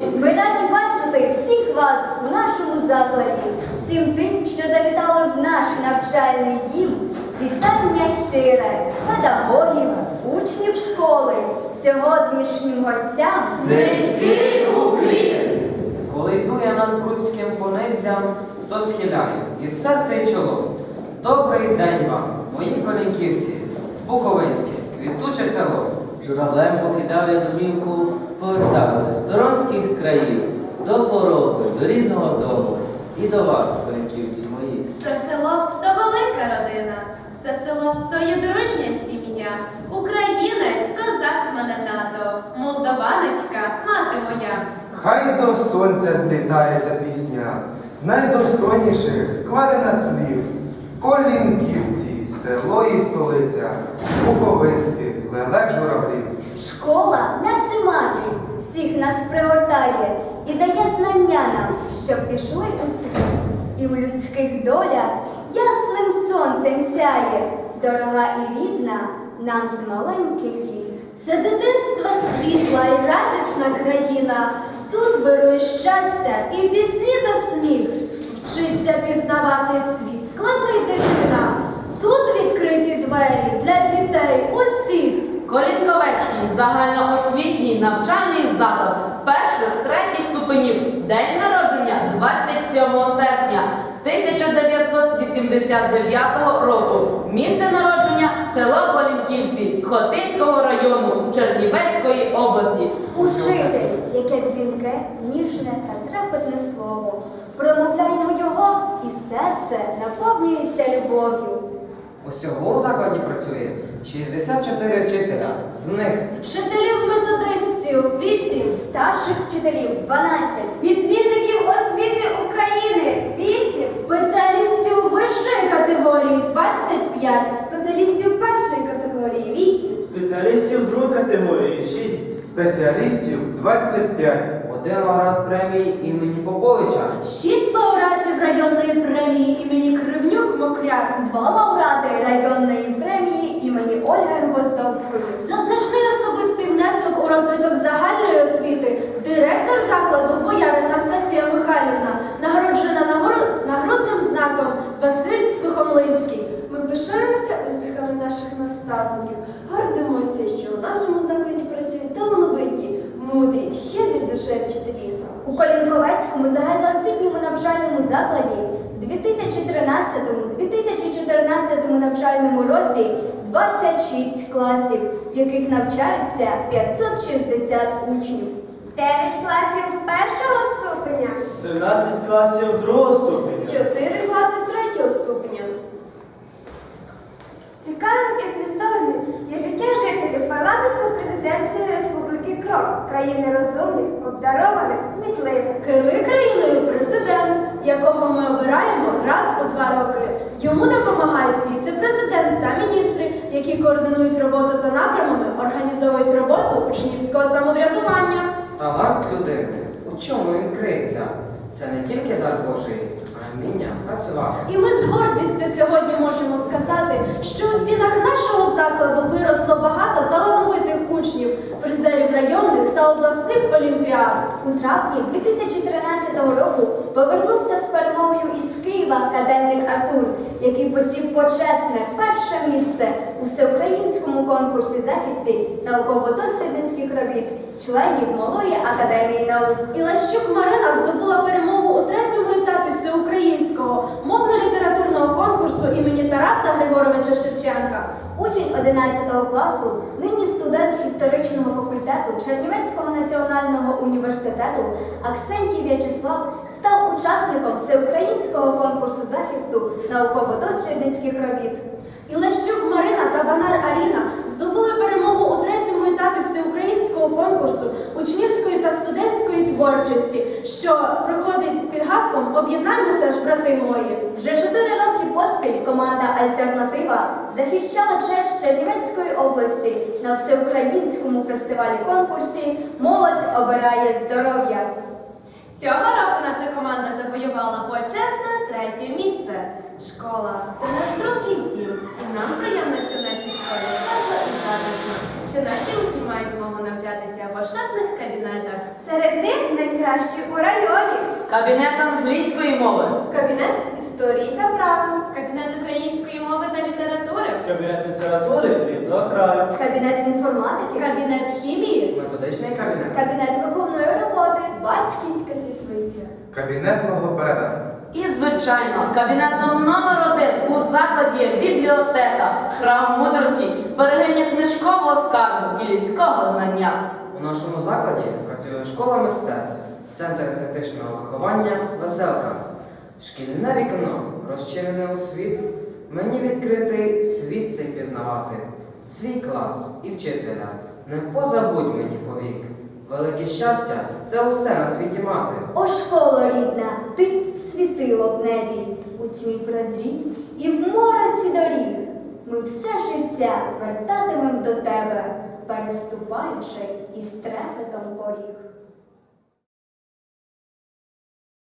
Ми раді бачити всіх вас у нашому закладі, всім тим, що завітали в наш навчальний дім. Вітання щире педагогів, учнів школи, сьогоднішнім гостям. Низький уклін! Коли йду я над прудським понизям, то схиляю і серце і чоло. Добрий день вам, мої колінківці, Буковинське, квітуче село. Журавлем покидав я домівку, повертався Торонських країв, до порогу, до рідного дому і до вас, колінківці мої. Все село то велика родина, все село то є дружня сім'я. Українець, козак мене тато, молдаваночка, мати моя. Хай до сонця злітається пісня, з найдостойніших складена слів. Колінківці, село і столиця, Буковинських, лелек журавлів. Школа, наче мати, всіх нас пригортає і дає знання нам, щоб пішли у світ. І в людських долях ясним сонцем сяє, дорога і рідна нам з маленьких літ. Це дитинства світла і радісна країна. Тут вирує щастя і пісні та сміх. Вчиться пізнавати світ, складний дитина. Тут відкриті двері для дітей усіх. Колінковецький загальноосвітній навчальний заклад перших третіх ступенів. День народження 27 серпня 1989 року. Місце народження село Колінківці Хотинського району Чернівецької області. Учитель, яке дзвінке, ніжне та трепетне слово. Промовляємо його, і серце наповнюється любов'ю. Усього у закладі працює 64 вчителя, з них Вчителів методистів вісім. Старших вчителів 12, відмінників освіти України 8, Спеціалістів вищої категорії 25. спеціалістів першої категорії 8. Спеціалістів другої категорії 6. Спеціалістів 25. Один лауреат премії імені Поповича. Шість лауреатів районної премії імені Кривнюк Мокряк. Два лауреати районної премії імені Ольги Гвоздовської. За значний особистий внесок у розвиток загальної освіти директор закладу боярин Настасія Михайлівна нагороджена нагород- нагрудним знаком Василь Сухомлинський. Колінковецькому загальноосвітньому навчальному закладі в 2013-2014 навчальному році 26 класів, в яких навчаються 560 учнів. 9 класів першого ступеня, 13 класів другого ступеня. 4 класи третього ступеня. Цікавим і змістовним є життя країни розумних, обдарованих, мітливих. Керує країною президент, якого ми обираємо раз у два роки. Йому допомагають віце-президент та міністри, які координують роботу за напрямами, організовують роботу учнівського самоврядування. Талант людини. У чому він криється? Це не тільки дар Божий, а вміння працювати. І ми з гордістю сьогодні можемо сказати, що у стінах нашого закладу виросло багато талановитих учнів, призерів районних та обласних олімпіад. У травні 2013 року повернувся з перемогою із Києва академік Артур, який посів почесне перше місце у всеукраїнському конкурсі захисті науково-дослідницьких робіт членів Малої академії наук. Лащук Марина здобула перемогу у третьому етапі всеукраїнського мовно-літературного конкурсу імені Тараса Григоровича Шевченка. Учень 11 класу, нині студент історичного факультету Чернівецького національного університету Аксентій В'ячеслав став учасником всеукраїнського конкурсу захисту науково-дослідницьких робіт. І Лещук Марина та Банар Аріна здобули перемогу у третьому етапі всеукраїнського конкурсу студентської творчості, що проходить під гаслом Об'єднаймося ж, брати мої. Вже чотири роки поспіль команда Альтернатива захищала честь Чернівецької області на всеукраїнському фестивалі конкурсі Молодь обирає здоров'я. Цього року наша команда завоювала почесне третє місце. Школа це наш другий дім, і нам приємно, що в нашій школі тепло і затишно, що наші учні мають змогу навчатися в ошатних кабінетах. Серед них найкращі у районі. Кабінет англійської мови. Кабінет історії та права. Кабінет української мови та літератури. Кабінет літератури рідного краю. Кабінет інформатики, Кабінет хімії. Методичний кабінет. кабінет виховної роботи, Батьківська світлиця. Кабінет логопеда. І, звичайно, кабінетом номер один у закладі бібліотека, храм мудрості, берегиня книжкового скарбу і людського знання. У нашому закладі працює школа мистецтв, центр естетичного виховання Веселка. Шкільне вікно розчинене у світ. Мені відкритий світ цей пізнавати, свій клас і вчителя. Не позабудь мені повік. Велике щастя це усе на світі мати. О, школа рідна, ти світило в небі, у тьмі прозрій і в мороці доріг. Ми все життя вертатимем до тебе, переступаючи із трепетом поріг.